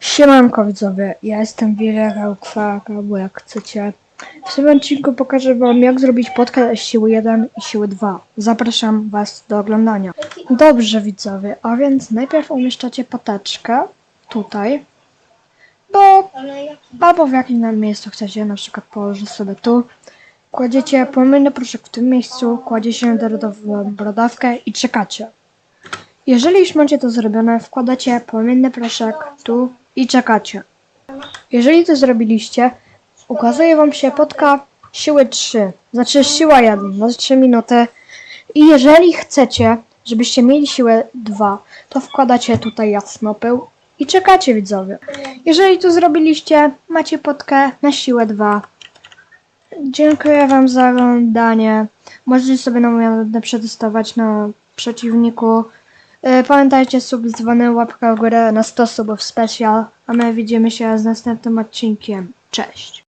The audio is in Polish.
Siemanko widzowie, ja jestem Villarreal Kwak, albo jak chcecie. W tym odcinku pokażę wam jak zrobić podcast siły 1 i siły 2. Zapraszam was do oglądania. Dobrze widzowie, a więc najpierw umieszczacie pateczkę tutaj, bo albo w jakim tam miejscu chcecie, na przykład położyć sobie tu. Kładziecie płomienny proszek w tym miejscu, kładziecie narodową brodawkę i czekacie. Jeżeli już macie to zrobione, wkładacie płomienny proszek tu i czekacie. Jeżeli to zrobiliście, ukazuje wam się podka siły 3, znaczy siła 1 na 3 minuty. I jeżeli chcecie, żebyście mieli siłę 2, to wkładacie tutaj jasnopył i czekacie widzowie. Jeżeli to zrobiliście, macie podkę na siłę 2. Dziękuję wam za oglądanie. Możecie sobie na przetestować na przeciwniku. E, Pamiętajcie, sub łapka w górę na 100 subów specjal, a my widzimy się z następnym odcinkiem. Cześć!